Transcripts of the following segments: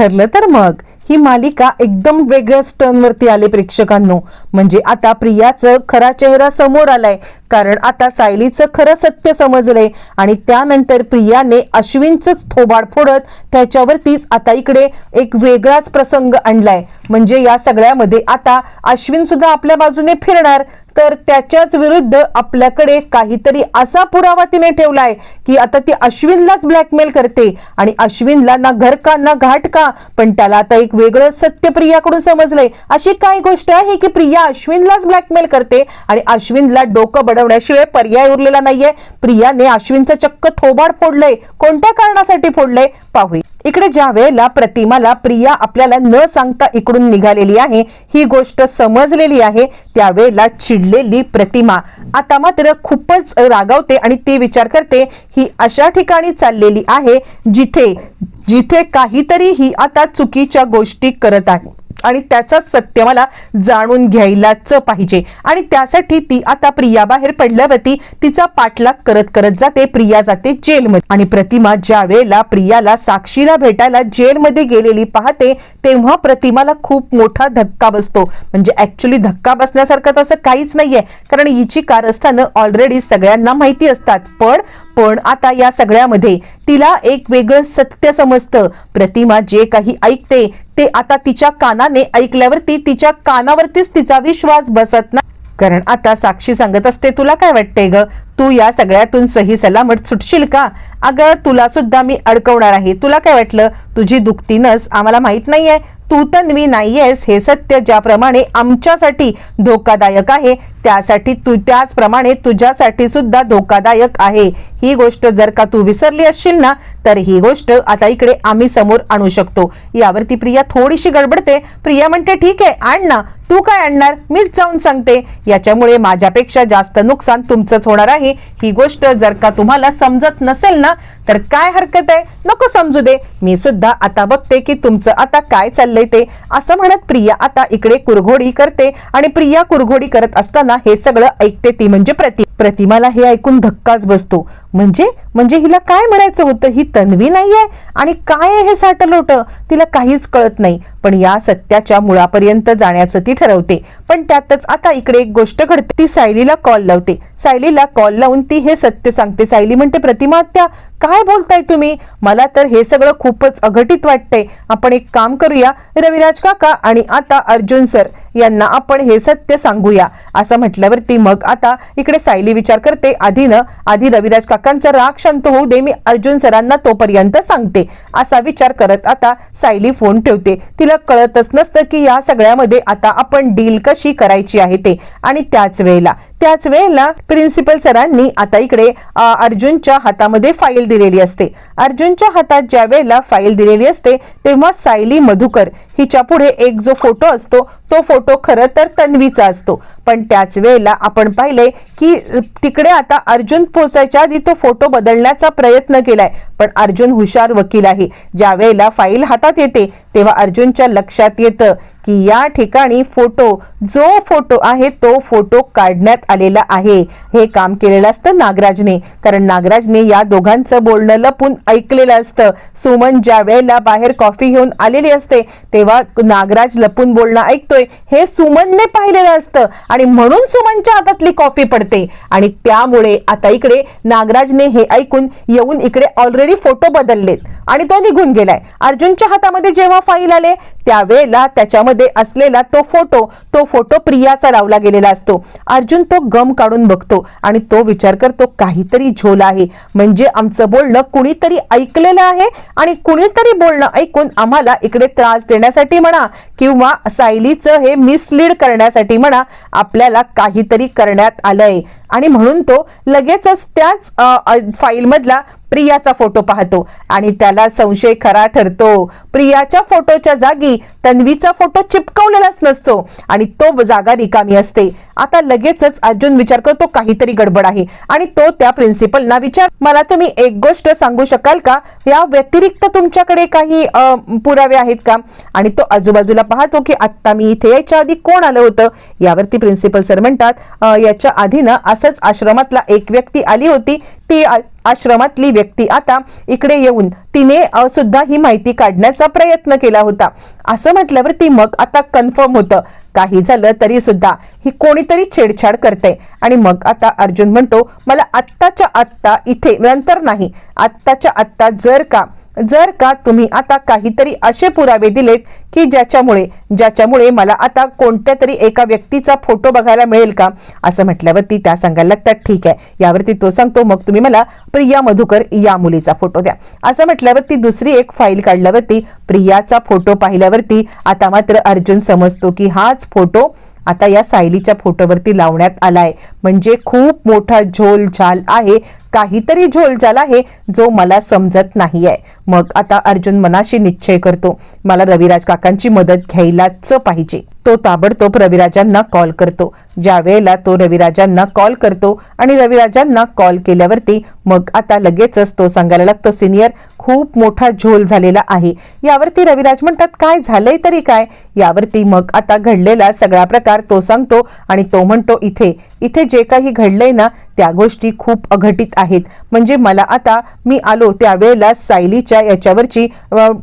ठरलं तर मग ही मालिका एकदम वेगळ्याच टर्नवरती आले प्रेक्षकांनो. म्हणजे आता प्रियाचं खरा चेहरा समोर आलाय. कारण आता सायलीचं खरं सत्य समजलंय. आणि त्यानंतर प्रियाने अश्विनचंच थोबाड फोडत त्याच्यावरतीच आता इकडे एक वेगळाच प्रसंग आणलाय. म्हणजे या सगळ्यामध्ये आता अश्विन सुद्धा आपल्या बाजूने फिरणार. तर त्याच्याच विरुद्ध आपल्याकडे काहीतरी असा पुरावा तिने ठेवलाय की आता ती अश्विनलाच ब्लॅकमेल करते. आणि अश्विनला ना घर का ना घाट का? पण त्याला आता एक वेगळं सत्य प्रियाकडून समजलंय. अशी काय गोष्ट आहे की प्रिया अश्विनलाच ब्लॅकमेल करते आणि अश्विनला डोकं बडवण्याशिवाय पर्याय उरलेला नाहीये. प्रियाने अश्विनचं चक्क थोबाड फोडलंय. कोणत्या कारणासाठी फोडलंय? पाहूया. इकडे ज्या वेळेला प्रतिमाला प्रिया आपल्याला न सांगता इकडून निघालेली आहे ही गोष्ट समजलेली आहे त्यावेळेला चिडलेली प्रतिमा. आता मात्र खूपच रागावते आणि ती विचार करते ही अशा ठिकाणी चाललेली आहे जिथे जिथे काहीतरी ही आता चुकीच्या गोष्टी करत आहे. आणि त्याचं सत्य मला जाणून घ्यायलाच पाहिजे. आणि त्यासाठी ती आता प्रिया बाहेर पडल्यावरती तिचा पाठलाग करत करत जाते. प्रिया जाते जेलमध्ये. आणि प्रतिमा ज्या वेळेला प्रियाला साक्षीला भेटायला जेलमध्ये गेलेली पाहते तेव्हा प्रतिमाला खूप मोठा धक्का बसतो. म्हणजे ऍक्च्युली धक्का बसण्यासारखं तसं काहीच नाहीये. कारण हिची कारस्थानं ऑलरेडी सगळ्यांना माहिती असतात. पण पण आता या सगळ्यामध्ये तिला एक वेगळं सत्य समजतं. प्रतिमा जे काही ऐकते ते आता तिच्या कानाने ऐकल्यावरती तिच्या कानावरतीच तिचा विश्वास बसत नाही. कारण आता साक्षी सांगत असते तुला काय वाटतंय ग? तू या सगळ्यातून सही सलामत सुटशील का? अगं तुला सुद्धा मी अडकवणार आहे. तुला काय वाटलं? तुझी दुखती नस आम्हाला माहीत नाहीये. तू तन्वी नाहीयेस हे सत्य ज्याप्रमाणे आमच्यासाठी धोकादायक आहे त्यासाठी तू त्याचप्रमाणे तुझ्यासाठी सुद्धा धोकादायक आहे. ही गोष्ट जर का तू विसरली असशील ना तर ही गोष्ट आता इकडे आम्ही समोर आणू शकतो. यावरती प्रिया थोडीशी गडबडते. प्रिया म्हणते ठीक आहे आण ना. तू काय आणणार? मीच जाऊन सांगते. याच्यामुळे माझ्यापेक्षा जास्त नुकसान तुमचंच होणार आहे. ही गोष्ट जर का तुम्हाला समजत नसेल ना तर काय हरकत आहे? नको समजू दे. मी सुद्धा आता बघते की तुमचं आता काय चाललंय ते. असं म्हणत प्रिया आता इकडे कुरघोडी करते आणि प्रिया कुरघोडी करत असताना हे सगळं ऐकते ती म्हणजे प्रति प्रतिमाला हे ऐकून धक्काच बसतो. म्हणजे? म्हणजे हिला काय म्हणायचं होतं? ही तन्वी नाहीये? आणि काय आहे हे साटलोट तिला काहीच कळत नाही. पण या सत्याच्या मुळापर्यंत जाण्याचं ती ठरवते. पण त्यातच आता इकडे एक गोष्ट घडते. ती सायलीला कॉल लावते. सायलीला कॉल लावून ती हे सत्य सांगते. सायली म्हणते प्रतिमा त्या काय बोलताय तुम्ही? मला तर हे सगळं खूपच अघटित वाटतंय. आपण एक काम करूया. रविराज काका आणि आता अर्जुन सर यांना आपण हे सत्य सांगूया. असं म्हटल्यावरती मग आता इकडे सायली विचार करते. आधी आधी रविराज काका काकांचा राग शांत होऊ दे मी अर्जुन सरांना तोपर्यंत सांगते. असा विचार करत आता सायली फोन ठेवते. तिला कळतच नसतं की या सगळ्यामध्ये आता आपण डील कशी करायची आहे ते. आणि त्याच वेळेला त्याच वेळेला प्रिन्सिपल सरांनी आता इकडे अर्जुनच्या हातामध्ये फाईल दिलेली असते. अर्जुनच्या हातात ज्या वेळेला फाईल दिलेली असते तेव्हा सायली मधुकर हिच्या पुढे एक जो फोटो असतो तो फोटो खरं तर तन्वीचा असतो. पण त्याच वेळेला आपण पाहिले की तिकडे आता अर्जुन पोचायच्या आधी तो फोटो बदलण्याचा प्रयत्न केलाय. पण अर्जुन हुशार वकील आहे. ज्या वेळेला फाईल हातात येते तेव्हा अर्जुनच्या लक्षात येतं की या ठिकाणी फोटो जो फोटो आहे तो फोटो काढण्यात आलेला आहे. हे काम केलेलं असतं नागराजने. कारण नागराजने या दोघांचं बोलणं लपून ऐकलेलं असतं. सुमन ज्या वेळेला बाहेर कॉफी घेऊन आलेली असते तेव्हा नागराज लपून बोलणं ऐकतोय. हे सुमनने पाहिलेलं असतं आणि म्हणून सुमनच्या हातातली कॉफी पडते. आणि त्यामुळे आता इकडे नागराजने हे ऐकून येऊन इकडे ऑलरेडी फोटो बदललेत आणि तो निघून गेलाय. अर्जुनच्या हातामध्ये जेव्हा फाईल आले त्यावेळेला त्याच्यामध्ये असलेला तो फोटो तो फोटो प्रियाचा लावला गेलेला असतो. अर्जुन तो गम काढून बघतो आणि तो विचार करतो काहीतरी झोल आहे. म्हणजे आमचं बोलणं कुणीतरी ऐकलेलं आहे आणि कुणीतरी बोलणं ऐकून आम्हाला इकडे त्रास देण्यासाठी म्हणा किंवा सायलीचं हे मिसलीड करण्यासाठी म्हणा आपल्याला काहीतरी करण्यात आलंय. आणि म्हणून तो लगेचच त्याच फाईलमधला प्रियाचा फोटो पाहतो आणि त्याला संशय खरा ठरतो. प्रियाच्या फोटोच्या जागी तन्वीचा फोटो चिपकवलेलाच नसतो आणि तो जागा रिकामी असते. आता लगेचच अर्जुन विचार करतो काहीतरी गडबड आहे. आणि तो त्या प्रिन्सिपलना विचार मला तुम्ही एक गोष्ट सांगू शकाल का? या व्यतिरिक्त तुमच्याकडे काही पुरावे आहेत का? आणि तो आजूबाजूला पाहतो की आत्ता मी इथे यायच्या आधी कोण आलं होतं? यावरती प्रिन्सिपल सर म्हणतात याच्या आधी ना असंच आश्रमातला एक व्यक्ती आली होती. ती आश्रमातली व्यक्ती आता इकडे येऊन तिने सुद्धा ही माहिती काढण्याचा प्रयत्न केला होता. असं म्हटल्यावरती मग आता कन्फर्म होतं. काही झालं तरी सुद्धा ही कोणीतरी छेडछाड करते. आणि मग आता अर्जुन म्हणतो मला आत्ताच्या आत्ता इथे नंतर नाही. आत्ताच्या आत्ता जर का जर का तुम्ही आता काहीतरी असे पुरावे दिलेत की ज्याच्यामुळे ज्याच्यामुळे मला आता कोणत्या तरी एका व्यक्तीचा फोटो बघायला मिळेल का? असं म्हटल्यावरती त्या सांगायला लागतात ठीक आहे. यावरती तो सांगतो मग तुम्ही मला प्रिया मधुकर या मुलीचा फोटो द्या. असं म्हटल्यावरती दुसरी एक फाईल काढल्यावरती प्रियाचा फोटो पाहिल्यावरती आता मात्र अर्जुन समजतो की हाच फोटो आता या सायलीच्या फोटोवरती लावण्यात आलाय. म्हणजे खूप मोठा झोल झाल आहे. काहीतरी झोलझाल आहे जो मला समजत नाहीये. मग आता अर्जुन मनाशी निश्चय करतो. मला रविराज काकांची मदत घ्यायलाच पाहिजे. तो ताबडतोब रविराजांना कॉल करतो. ज्या वेळेला तो रविराजांना कॉल करतो आणि रविराजांना कॉल केल्यावरती मग आता लगेचच तो सांगायला लागतो सिनियर खूप मोठा झोल झालेला आहे. यावरती रविराज म्हणतात काय झालंय तरी काय? यावरती मग आता घडलेला सगळा प्रकार तो सांगतो आणि तो म्हणतो इथे इथे जे काही घडलंय ना त्या गोष्टी खूप अघटित आहेत. म्हणजे मला आता मी आलो त्यावेळेला सायलीच्या याच्यावरची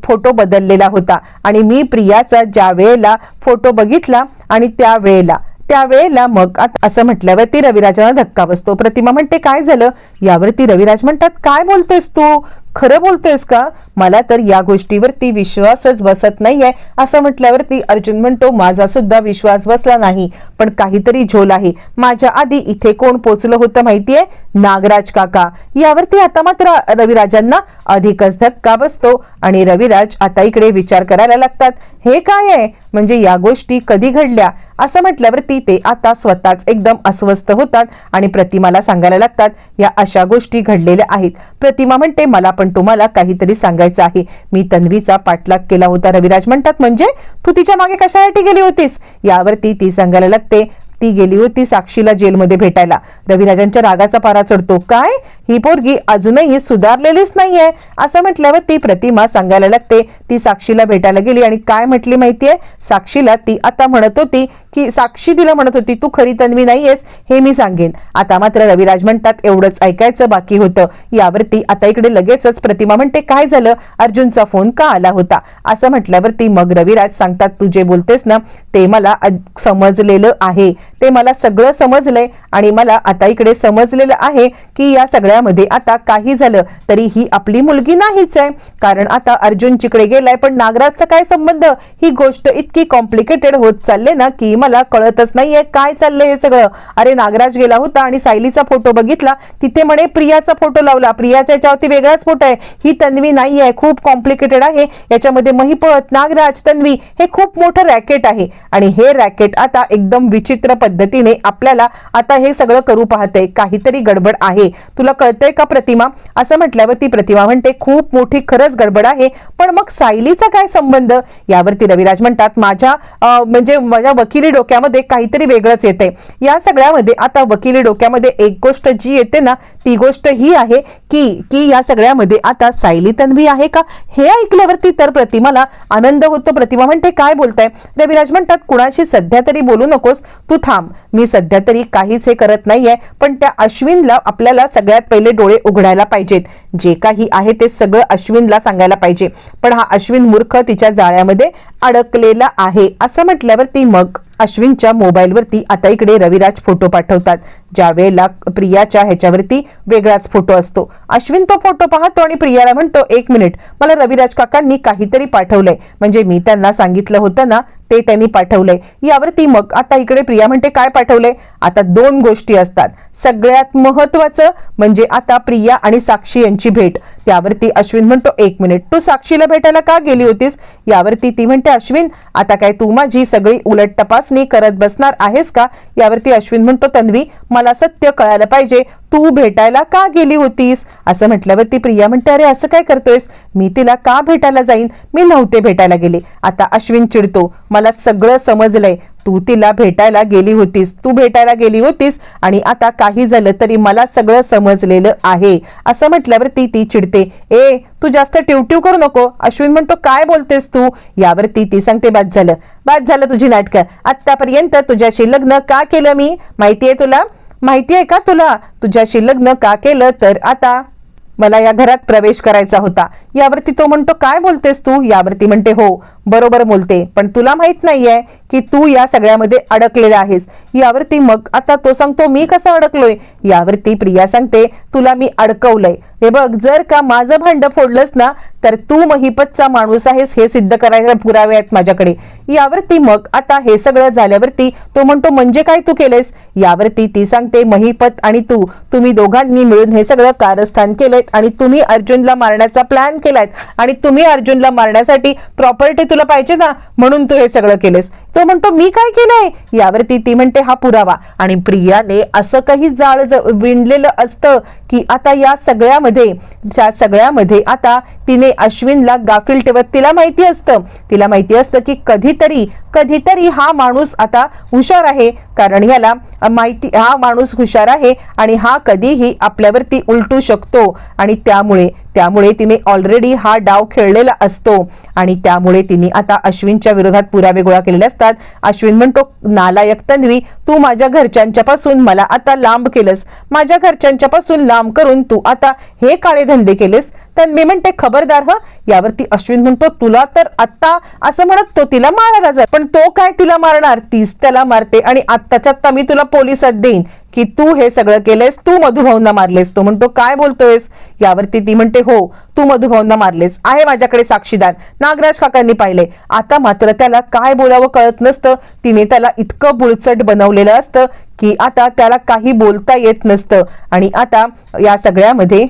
फोटो बदललेला होता आणि मी प्रियाचा ज्या वेळेला फोटो बघितला आणि त्या वेळेला त्यावेळेला मग आता असं म्हटल्यावरती रविराजांना धक्का बसतो. प्रतिमा म्हणते काय झालं? यावरती रविराज म्हणतात काय बोलतेस तू? खरं बोलतेस का? मला तर या गोष्टीवरती विश्वासच बसत नाहीये. असं म्हटल्यावरती अर्जुन म्हणतो माझा सुद्धा विश्वास बसला नाही पण काहीतरी झोल आहे. माझ्या आधी इथे कोण पोचलं होतं माहितीये? नागराज काका. यावरती आता मात्र रविराजांना अधिकच धक्का बसतो आणि रविराज आता इकडे विचार करायला लागतात. हे काय आहे? म्हणजे या गोष्टी कधी घडल्या? असं म्हटल्यावरती ते आता स्वतःच एकदम अस्वस्थ होतात आणि प्रतिमाला सांगायला लागतात या अशा गोष्टी घडलेल्या आहेत. प्रतिमा म्हणते मला पण पण तुम्हाला काहीतरी सांगायचं आहे. मी तन्वीचा पाठलाग केला होता. रविराज म्हणतात म्हणजे? तू तिच्यामागे कशासाठी गेली होतीस? यावरती ती सांगायला लागते ती गेली होती साक्षीला जेलमध्ये भेटायला. रविराजांच्या रागाचा पारा चढतो. काय? ही पोरगी अजूनही सुधारलेलीच नाहीये. असं म्हटल्यावर ती प्रतिमा सांगायला लागते ती साक्षीला भेटायला गेली आणि काय म्हटली माहितीये? साक्षीला ती आता म्हणत होती की साक्षी तिला म्हणत होती तू खरी तन्वी नाहीयेस हे मी सांगेन. आता मात्र रविराज म्हणतात एवढंच ऐकायचं बाकी होतं. यावरती आता इकडे लगेचच प्रतिमा म्हणते काय झालं? अर्जुनचा फोन का आला होता? असं म्हटल्यावरती मग रविराज सांगतात तू जे बोलतेस ना ते मला समजलेलं आहे. ते मला सगळं समजलंय आणि मला आता इकडे समजलेलं आहे की या सगळ्यामध्ये आता काही झालं. तरी ही आपली मुलगी नाहीच आहे. कारण आता अर्जुन जिकडे गेलाय पण नागराजचा काय संबंध? ही गोष्ट इतकी कॉम्प्लिकेटेड होत चालले ना की मला कळतच नाहीये काय चाललंय हे सगळं. अरे नागराज गेला होता आणि सायलीचा फोटो बघितला. तिथे म्हणे प्रियाचा फोटो लावला. प्रियाच्या याच्यावरती वेगळाच फोटो आहे. ही तन्वी नाही आहे खूप कॉम्प्लिकेटेड आहे. याच्यामध्ये महिपत नागराज तन्वी हे खूप मोठं रॅकेट आहे. आणि हे रॅकेट आता एकदम विचित्र पद्धतीने आपल्याला आता हे सगळं करू पाहते काहीतरी गडबड आहे. तुला कळतंय का प्रतिमा? असं म्हटल्यावर ती प्रतिमा म्हणते खूप मोठी खरंच गडबड आहे. पण मग सायलीचा काय संबंध? यावरती रविराज म्हणतात माझ्या अं, म्हणजे माझ्या वकिली डोक्यामध्ये काहीतरी वेगळंच येते या सगळ्यामध्ये आता वकिली डोक्यामध्ये एक गोष्ट जी येते ना ती गोष्ट ही आहे की की या सगळ्यामध्ये आता सायली तन्वी आहे का? हे ऐकल्यावरती तर प्रतिमाला आनंद होतो. प्रतिमा म्हणते काय बोलताय? रविराज म्हणतात कुणाशी सध्या तरी बोलू नकोस. तू थांब. मी सध्या तरी काहीच हे करत नाहीये. पण त्या अश्विनला आपल्याला सगळ्यात पहिले डोळे उघडायला पाहिजेत. जे काही आहे ते सगळं अश्विनला सांगायला पाहिजे. पण हा अश्विन मूर्ख तिच्या जाळ्यामध्ये अडकलेला आहे. असं म्हटल्यावरती मग अश्विनच्या मोबाईलवरती आता इकडे रविराज फोटो पाठवतात. ज्या वेळेला प्रियाच्या ह्याच्यावरती वेगळाच फोटो असतो. अश्विन तो फोटो पाहतो आणि प्रियाला म्हणतो एक मिनिट मला रविराज काकांनी काहीतरी पाठवलंय. म्हणजे मी त्यांना सांगितलं होतं ना ते त्यांनी पाठवलंय यावरती मग आता इकडे प्रिया म्हणते काय पाठवलंय आता दोन गोष्टी असतात. सगळ्यात महत्वाचं म्हणजे आता प्रिया आणि साक्षी यांची भेट. त्यावरती अश्विन म्हणतो एक मिनिट तू साक्षीला भेटायला का गेली होतीस? यावरती ती म्हणते अश्विन आता काय तू माझी सगळी उलट तपासणी करत बसणार आहेस का? यावरती अश्विन म्हणतो तन्वी मला सत्य कळायला पाहिजे. तू भेटायला का गेली होतीस? असं म्हटल्यावर ती प्रिया म्हणते अरे असं काय करतोयस? मी तिला का भेटायला जाईन? मी नव्हते भेटायला गेले. आता अश्विन चिडतो. मला सगळं समजलंय. तू तिला भेटायला गेली होतीस. तू भेटायला गेली होतीस आणि आता काही झालं तरी मला सगळं समजलेलं आहे. असं म्हटल्यावर ती ती चिडते. ए तू जास्त ट्यूट्यू करू नको. अश्विन म्हणतो काय बोलतेस तू? यावरती ती सांगते बाद झालं. बाद झालं तुझी नाटकं. आत्तापर्यंत तुझ्याशी लग्न का केलं मी? माहितीये तुला? माहिती आहे का तुला? तुझ्याशी लग्न का केलं तर आता? मला या घरात प्रवेश करायचा होता. यावरती तो म्हणतो काय बोलतेस तू? यावरती म्हणते हो बरोबर बोलते. पण तुला माहीत नाहीये की तू या सगळ्यामध्ये अडकलेला आहेस. यावरती मग आता तो सांगतो मी कसा अडकलोय? यावरती प्रिया सांगते तुला मी अडकवलंय. हे बघ जर का माझं भांड फोडलंस ना तर तू महिपतचा माणूस आहेस हे सिद्ध करायला पुरावे आहेत माझ्याकडे. यावरती मग आता हे सगळं झाल्यावरती तो म्हणतो म्हणजे काय तू केलेस यावरती ती सांगते महिपत आणि तू तुम्ही दोघांनी मिळून हे सगळं कारस्थान केलंय आणि तुम्ही अर्जुनला मारण्याचा प्लॅन केलाय आणि तुम्ही अर्जुनला मारण्यासाठी प्रॉपर्टी तुला पाहिजे ना म्हणून तू हे सगळं केलेस तो म्हणतो मी काय केलंय? यावरती ती म्हणते हा पुरावा. आणि प्रियाने असं काही जाळ ज- विणलेलं असतं की आता या सगळ्यामध्ये त्या सगळ्यामध्ये आता तिने अश्विनला गाफील ठेवत तिला माहिती असतं. तिला माहिती असतं की कधीतरी कधीतरी हा माणूस आता हुशार आहे. कारण याला माहिती हा माणूस हुशार आहे आणि हा कधीही आपल्यावरती उलटू शकतो. आणि त्यामुळे त्यामुळे तिने ऑलरेडी हा डाव खेळलेला असतो. आणि त्यामुळे तिने आता अश्विनच्या विरोधात पुरावे गोळा केलेले असतात. अश्विन म्हणतो नालायक तन्वी तू माझ्या घरच्यांच्या पासून मला आता लांब केलंस. माझ्या घरच्यांच्या पासून लांब करून तू आता हे काळे धंदे केलेस. तन्वी म्हणते खबरदार ह. यावरती अश्विन म्हणतो तुला तर आता असं म्हणत तो तिला मारायला जात पण तो काय तिला मारणार? तीच त्याला मारते आणि आत्ताच्या आत्ता मी तुला पोलिसात देईन. की तू हे सगळं केलंयस तू मधुभाऊंना मारलेस तो. म्हणतो काय बोलतोयस? यावरती ती म्हणते हो तू मधुभाऊंना मारलेस. आहे माझ्याकडे साक्षीदार. नागराज काकांनी पाहिले. आता मात्र त्याला काय बोलावं कळत नसतं. तिने त्याला इतकं बुळचट बनवलेलं असतं की आता त्याला काही बोलता येत नसतं. आणि आता या सगळ्यामध्ये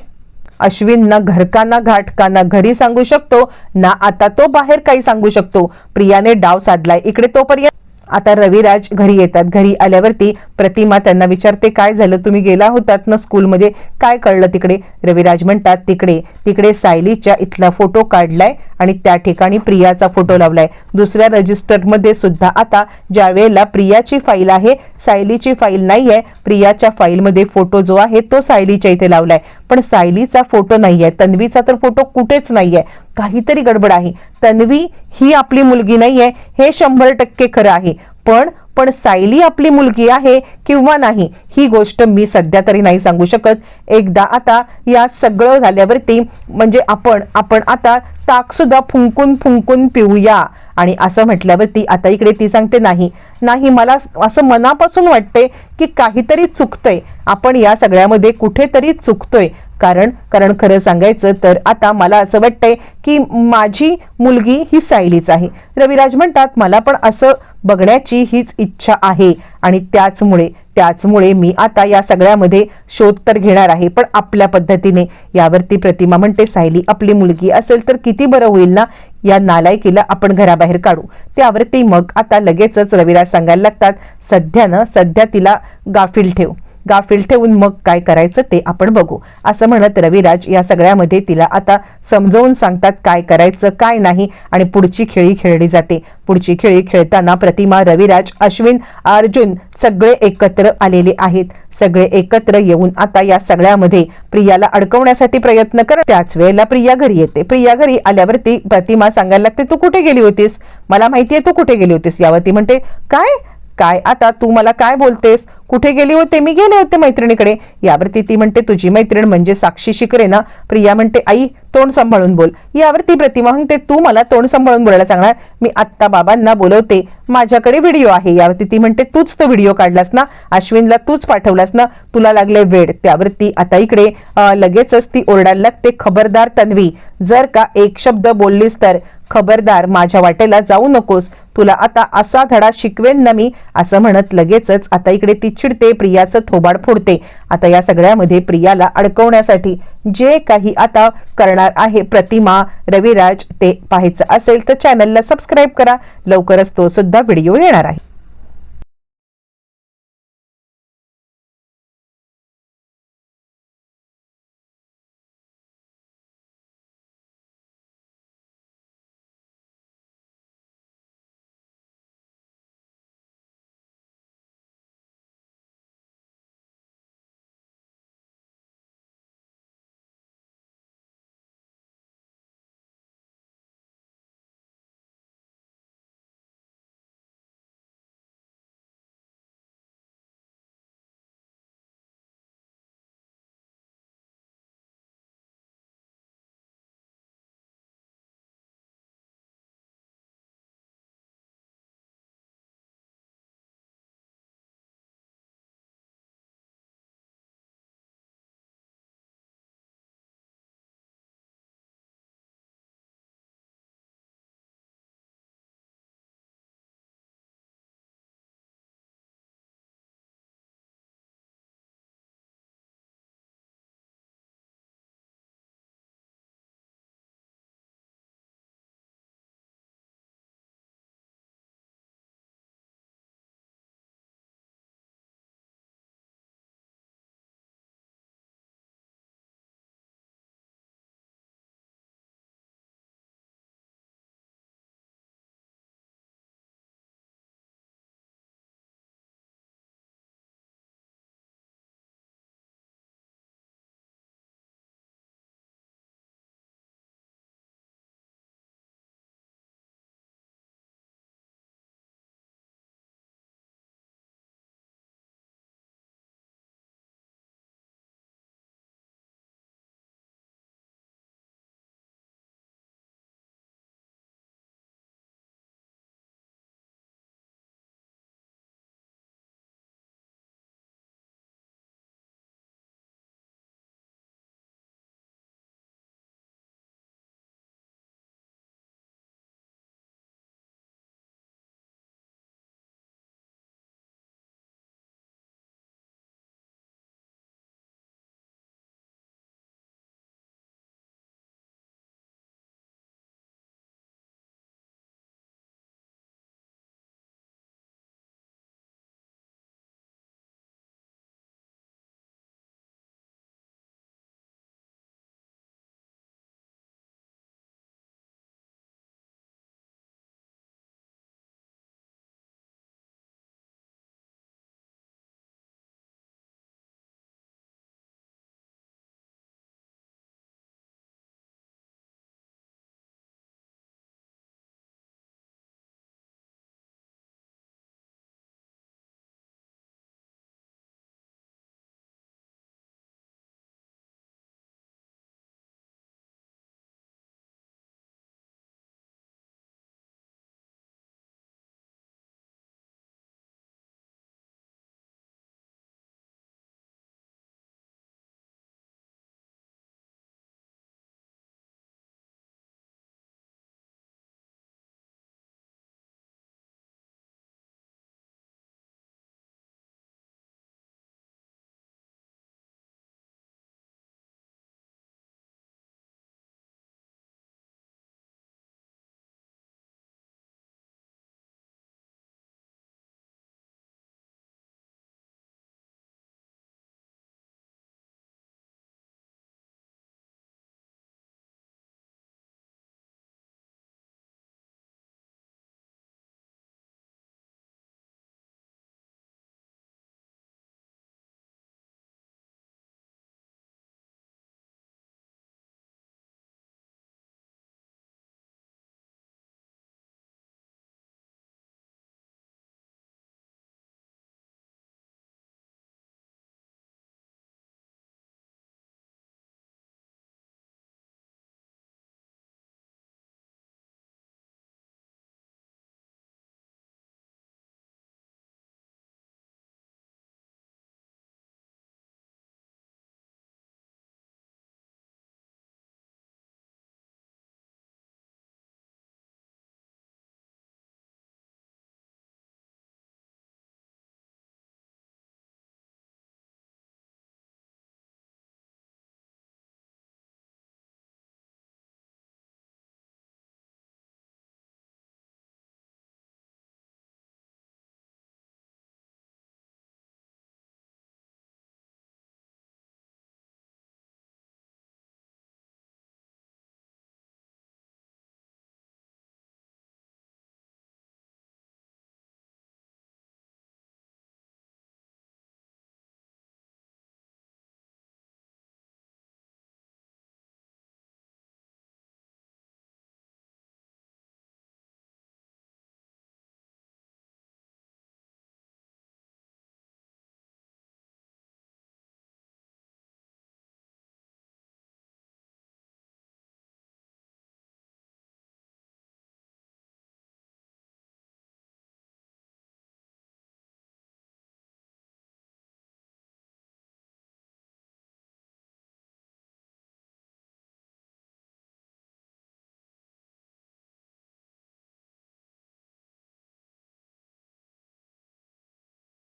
अश्विन ना घरकाना घाटकाना घरी सांगू शकतो. ना आता तो बाहेर काही सांगू शकतो. प्रियाने डाव साधलाय. इकडे तोपर्यंत आता रविराज घरी येतात. घरी आल्यावरती प्रतिमा त्यांना विचारते काय झालं? तुम्ही गेला होतात ना स्कूलमध्ये? काय कळलं तिकडे? रविराज म्हणतात तिकडे तिकडे सायलीच्या इथला फोटो काढलाय आणि त्या ठिकाणी प्रियाचा फोटो लावलाय. दुसऱ्या रजिस्टरमध्ये सुद्धा आता ज्या वेळेला प्रियाची फाईल आहे सायलीची फाईल नाही आहे प्रियाच्या फाईलमध्ये फोटो जो आहे तो सायलीच्या इथे लावलाय. पण सायलीचा फोटो नाही आहे तन्वीचा तर फोटो कुठेच नाही आहे काहीतरी गडबड आहे. तन्वी ही आपली मुलगी नाही आहे हे शंभर टक्के खरं आहे. पण पण सायली आपली मुलगी आहे किंवा नाही ही गोष्ट मी सध्या तरी नाही सांगू शकत. एकदा आता या सगळं झाल्यावरती म्हणजे आपण आपण आता ताकसुद्धा फुंकून फुंकून पिऊया. आणि असं म्हटल्यावरती आता इकडे ती सांगते नाही नाही मला असं मनापासून वाटते की काहीतरी चुकतंय. आपण या सगळ्यामध्ये कुठेतरी चुकतोय. कारण कारण खरं सांगायचं तर आता मला असं वाटतंय की माझी मुलगी ही सायलीच आहे. रविराज म्हणतात मला पण असं बघण्याची हीच इच्छा आहे आणि त्याचमुळे त्याचमुळे मी आता या सगळ्यामध्ये शोध तर घेणार आहे पण आपल्या पद्धतीने. यावरती प्रतिमा म्हणते सायली आपली मुलगी असेल तर किती बरं होईल ना? या नालायकीला आपण घराबाहेर काढू. त्यावरती मग आता लगेचच रविराज सांगायला लागतात सध्यानं सध्या तिला गाफील ठेव. गाफील ठेवून मग काय करायचं ते आपण बघू. असं म्हणत रविराज या सगळ्यामध्ये तिला आता समजवून सांगतात काय करायचं काय नाही आणि पुढची खेळी खेळली जाते. पुढची खेळी खेळताना प्रतिमा रविराज अश्विन अर्जुन सगळे एकत्र आलेले आहेत. सगळे एकत्र येऊन आता या सगळ्यामध्ये प्रियाला अडकवण्यासाठी प्रयत्न कर त्याच वेळेला प्रिया घरी येते. प्रिया घरी आल्यावरती प्रतिमा सांगायला लागते तू कुठे गेली होतीस? मला माहितीये तू कुठे गेली होतीस? यावरती म्हणते काय? काय? आता तू मला काय बोलतेस? कुठे गेली होते? मी गेले होते मैत्रिणीकडे. यावरती ती म्हणते तुझी मैत्रीण म्हणजे साक्षी शिकरे ना? प्रिया म्हणते आई तोंड सांभाळून बोल. यावरती प्रतिमा म्हणते तू मला तोंड सांभाळून बोलायला सांगणार? मी आत्ता बाबांना बोलवते. माझ्याकडे व्हिडिओ आहे. यावरती ती म्हणते तूच तो व्हिडिओ काढलास ना? अश्विनला तूच पाठवलास ना? तुला लागले वेड. त्यावरती आता इकडे लगेचच ती ओरडायला लागते खबरदार तन्वी जर का एक शब्द बोललीस तर खबरदार माझ्या वाटेला जाऊ नकोस. तुला आता असा धडा शिकवेन ना मी असं म्हणत लगेचच आता इकडे ती चिडते प्रियाचं थोबाड फोडते. आता या सगळ्यामध्ये प्रियाला अडकवण्यासाठी जे काही आता करणार आहे प्रतिमा रविराज ते पाहायचं असेल तर चॅनलला सबस्क्राईब करा. लवकरच तो सुद्धा व्हिडिओ येणार आहे.